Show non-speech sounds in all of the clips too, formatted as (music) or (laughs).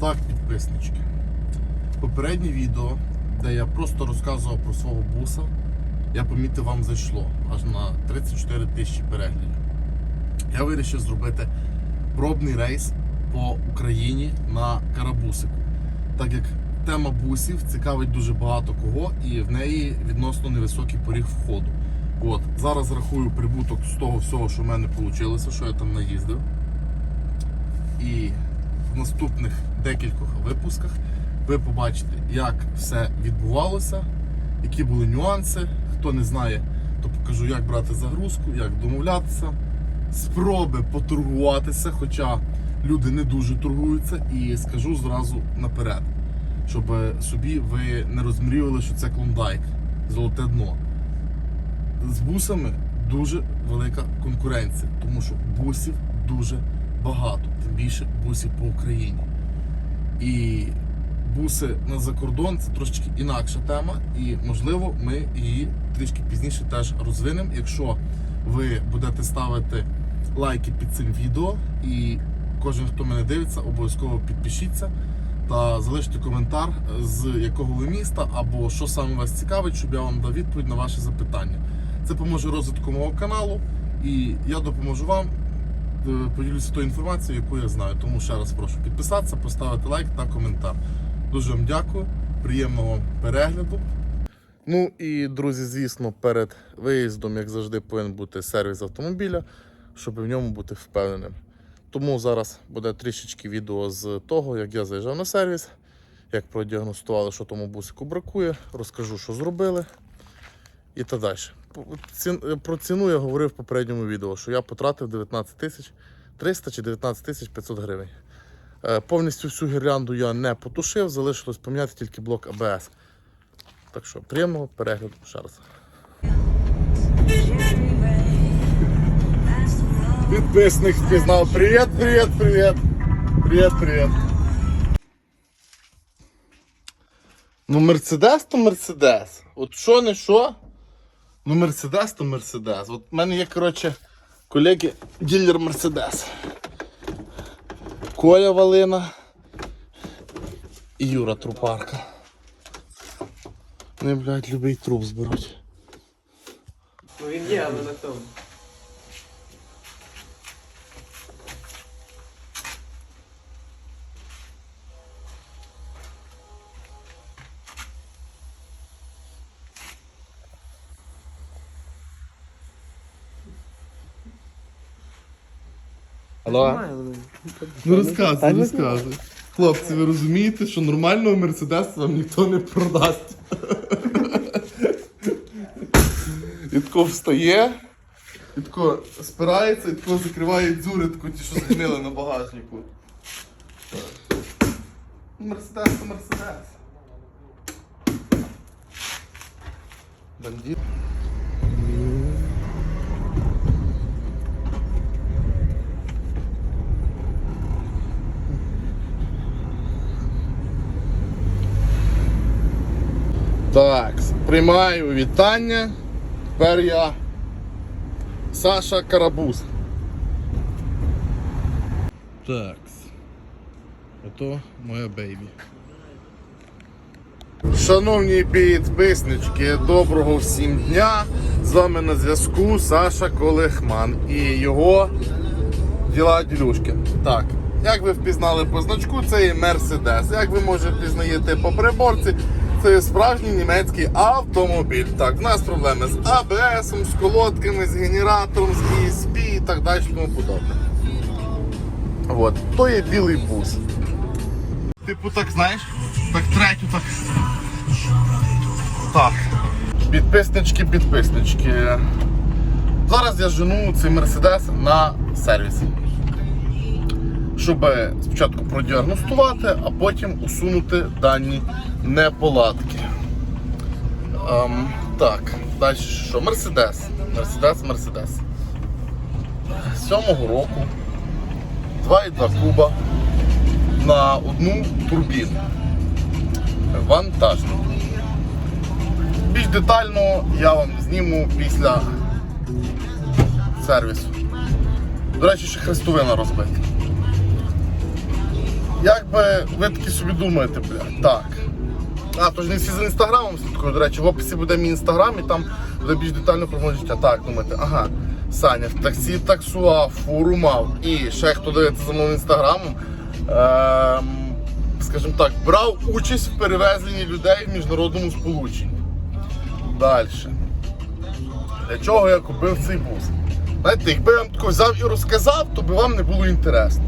Так, підписнички. Попереднє відео, де я просто розказував про свого буса, я помітив, вам зайшло аж на 34 тисячі переглядів. Я вирішив зробити пробний рейс по Україні на карабусику. Так як тема бусів цікавить дуже багато кого і в неї відносно невисокий поріг входу. От, зараз рахую прибуток з того всього, що в мене вийшло, що я там наїздив. І наступних декількох випусках ви побачите, як все відбувалося, які були нюанси. Хто не знає, то покажу, як брати загрузку, як домовлятися, спроби поторгуватися, хоча люди не дуже торгуються, і скажу зразу наперед, щоб собі ви не розмріювали, що це клондайк, золоте дно. З бусами дуже велика конкуренція, тому що бусів дуже багато, тим більше бусів по Україні. І буси на закордон це трошечки інакша тема, і можливо ми її трішки пізніше теж розвинемо, якщо ви будете ставити лайки під цим відео, і кожен, хто мене дивиться, обов'язково підпишіться та залиште коментар, з якого ви міста або що саме вас цікавить, щоб я вам дав відповідь на ваше запитання. Це поможе розвитку мого каналу, і я допоможу вам поділюся тою інформацією, яку я знаю. Тому ще раз прошу підписатися, поставити лайк та коментар. Дуже вам дякую, приємного перегляду. Ну і друзі, звісно, перед виїздом, як завжди, повинен бути сервіс автомобіля, щоб в ньому бути впевненим. Тому зараз буде трішечки відео з того, як я заїжджав на сервіс, як продіагностували, що тому бусику бракує, розкажу, що зробили і так далі. Про ціну я говорив в попередньому відео, що я потратив 19 тисяч 300 чи 19 тисяч 500 гривень. Е, Повністю всю гірлянду я не потушив, залишилось поміняти тільки блок АБС. Так що, приємного перегляду ще раз. Підписник впізнав. Привіт, привіт, привіт. Привіт, привіт. Ну, Мерседес то Мерседес. От що не що? Ну, Мерседес то Мерседес. От в мене є, коротше, колеги ділер Мерседес. Коля Валина і Юра Трупарка. Вони, блядь, любий труп зберуть. Ну він є, але на тому. Алло? Ну розказуй, розказуй. Хлопці, ви розумієте, що нормального Мерседеса вам ніхто не продасть. (laughs) І тако встає, і тако спирається, і тако закриває дзюри, тако ті, що згнили на багажнику. Мерседес то Мерседес. Бандит. Так, приймаю вітання. Тепер я Саша Карабус. Так. Ото моя бейбі. Шановні підписнички, доброго всім дня! З вами на зв'язку Саша Колехман і його діла ділюшки. Так, як ви впізнали по значку, це є Мерседес. Як ви може впізнаєте по приборці, це справжній німецький автомобіль. Так, в нас проблеми з АБС, з колодками, з генератором, з ESP і так далі, тому подобне. От, то є білий бус. Типу так, знаєш, так третю, так. Так. Підписнички, підписнички. Зараз я жену цей Мерседес на сервіс. Щоб спочатку продіагностувати, а потім усунути дані неполадки. Ем, так, далі що? Мерседес. Мерседес, Мерседес. Сьомого року 2,2 куба на одну турбіну. Вантажно. Більш детально я вам зніму після сервісу. До речі, ще хрестовина розбита. Як би ви такі собі думаєте, блядь, так. А, то ж не всі за інстаграмом слідкують, до речі, в описі буде мій інстаграм і там буде більш детально про моє життя. Так, думаєте, ага, Саня, в таксі таксував, фуру мав. І ще хто дивиться за моїм інстаграмом, ем, скажімо так, брав участь в перевезенні людей в міжнародному сполученні. Далі. Для чого я купив цей бус? Знаєте, якби я вам тако взяв і розказав, то би вам не було інтересно.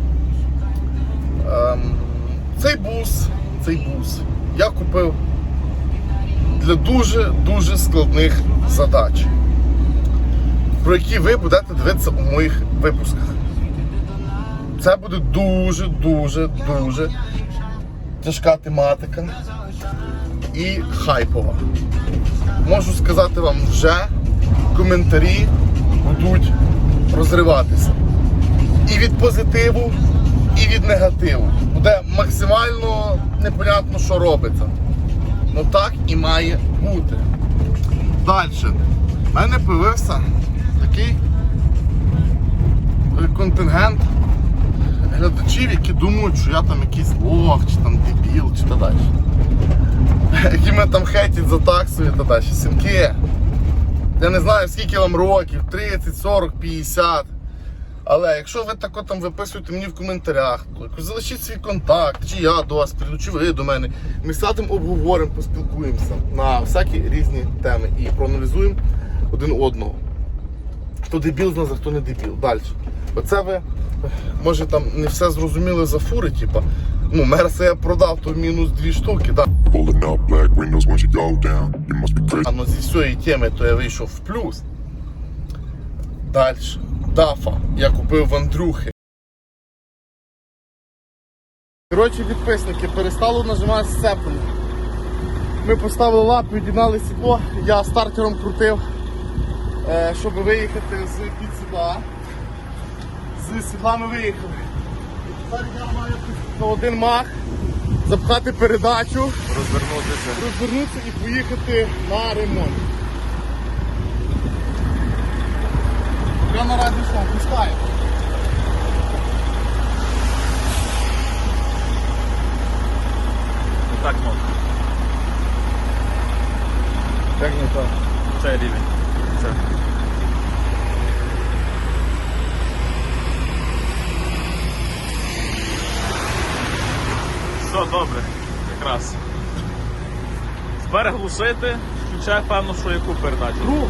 Бус, цей бус я купив для дуже-дуже складних задач, про які ви будете дивитися у моїх випусках. Це буде дуже-дуже дуже тяжка тематика і хайпова. Можу сказати вам вже, коментарі будуть розриватися. І від позитиву, і від негативу. Буде максимально непонятно, що робиться. Ну так і має бути. Далі. У мене появився такий контингент глядачів, які думають, що я там якийсь лох, чи там дебіл, чи та далі. Які мене там хейтять за таксою та далі. Сімки. Я не знаю, скільки вам років, 30, 40, 50. Але якщо ви тако там виписуєте мені в коментарях, то залишіть свій контакт, чи я до вас прийду, чи ви до мене. Ми сядемо, обговоримо, поспілкуємося на всякі різні теми і проаналізуємо один одного. Хто дебіл з нас, а хто не дебіл. Далі. Оце ви, може там не все зрозуміли за фури, типа. Ну, Мерса я продав, то мінус дві штуки. Да. А ну зі всієї теми, то я вийшов в плюс. Далі. Дафа. Я купив в Андрюхи. Коротше, підписники, перестало нажимати сцеплення. Ми поставили лапу, відігнали сідло, я стартером крутив, е, щоб виїхати з під сідла. З сідла ми виїхали. І тепер я маю на один мах запхати передачу розвернутися. розвернутися і поїхати на ремонт. Я наразі що, пускаю. Не так можна. Як не так? Це рівень. Це. Все добре, якраз. Тепер глушити, включай певно, що яку передачу. Ну,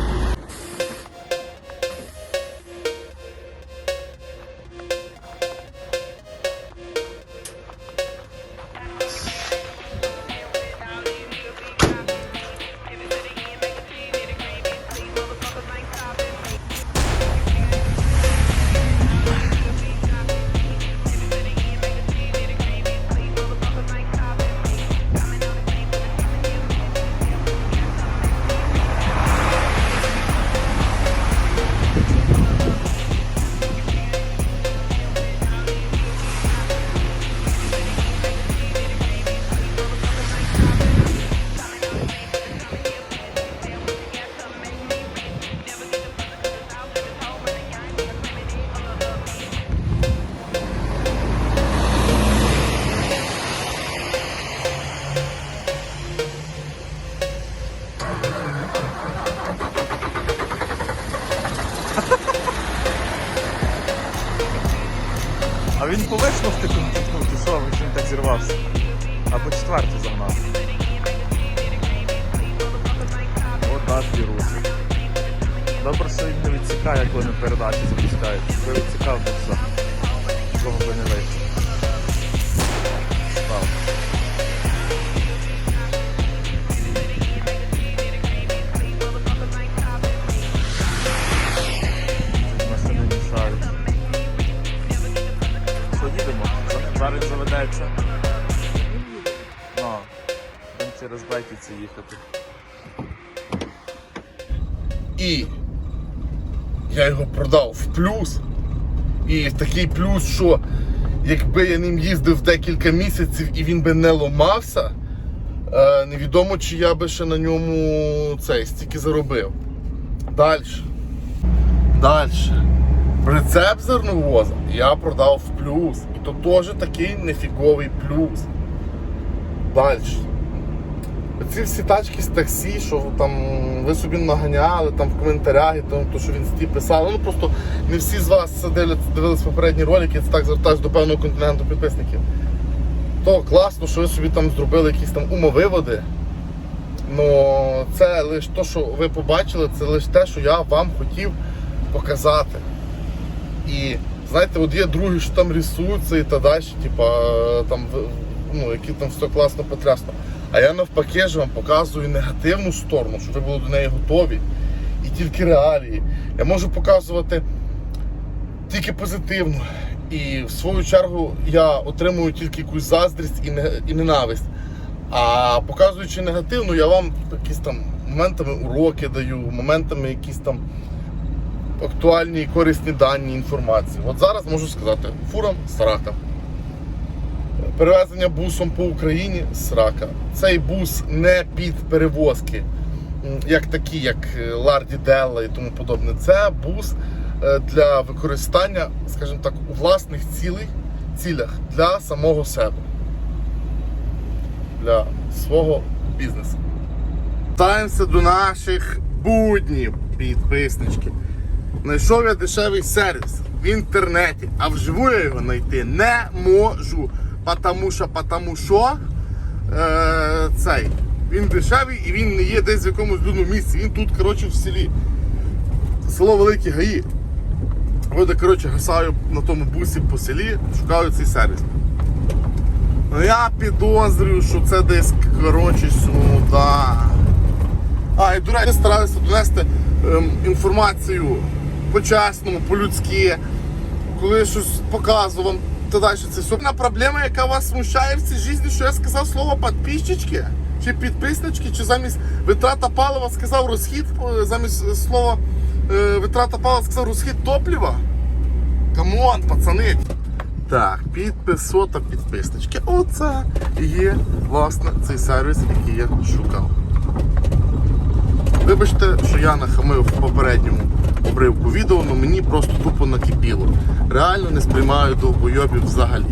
він поверхно в контактнув, ти що, він так зірвався. Або четверту загнав. Отак так віруси. Добре, що він не відсікає, як вони передачі запускають. Якби відсікав, то все. Нікого би не вийшло. Їхати. і я його продав в плюс. І такий плюс, що якби я ним їздив декілька місяців і він би не ломався, е, невідомо, чи я би ще на ньому цей стільки заробив. Далі. Далі. Прицеп зерновоза я продав в плюс. І то теж такий нефіговий плюс. Далі. Ці всі тачки з таксі, що там ви собі наганяли там в коментарях, і там, то, що він сті писав. Ну просто не всі з вас дивляться, дивились попередні ролики, це так звертаюсь до певного континенту підписників. То класно, що ви собі там зробили якісь там умовиводи. Ну це лише те, що ви побачили, це лише те, що я вам хотів показати. І знаєте, от є другі, що там рисуються і так далі, типа там ну, які там все класно потрясно. А я навпаки ж вам показую негативну сторону, щоб ви були до неї готові. І тільки реалії. Я можу показувати тільки позитивно. І в свою чергу я отримую тільки якусь заздрість і, не- і ненависть. А показуючи негативну, я вам якісь там моментами уроки даю, моментами якісь там актуальні і корисні дані інформації. От зараз можу сказати, фура срака. Перевезення бусом по Україні срака. Цей бус не під перевозки, як такі, як е, Ларді Делла і тому подобне. Це бус е, для використання, скажімо так, у власних цілей, цілях для самого себе. Для свого бізнесу. Ставимося до наших буднів, підписнички. Знайшов я дешевий сервіс в інтернеті, а вживу я його знайти не можу. Потому що, потому що е, цей. Він дешевий і він не є десь в якомусь людному місці. Він тут, коротше, в селі. Село Великі Гаї. Я, коротше, гасаю на тому бусі по селі, шукаю цей сервіс. Ну я підозрюю, що це десь, коротше, сюди. А, і до речі, старалися донести ем, інформацію по-чесному, по-людськи. Коли щось показував, то далі це. Одна проблема, яка вас смущає в цій житті, що я сказав слово підписчички, чи підписнички, чи замість витрата палива сказав розхід, е, замість слова е, витрата палива сказав розхід топлива. Камон, пацани. Так, підписо та підписнички. Оце є, власне, цей сервіс, який я шукав. Вибачте, що я нахамив в попередньому обривку відео, але мені просто тупо накипіло. Реально не сприймаю довбойобів взагалі.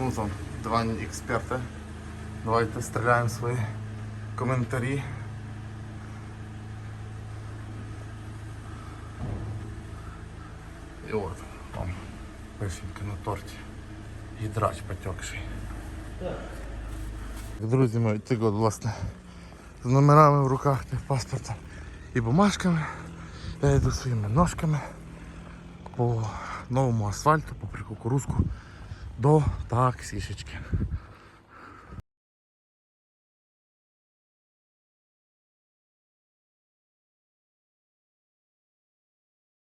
Ну там, два експерти. Давайте стріляємо свої коментарі. І от вам вишенька на торті. Гідрач потекший. Друзі мої, ти от, власне, з номерами в руках тих паспорта і бумажками. Я йду своїми ножками по новому асфальту, попри кукурузку до таксішечки.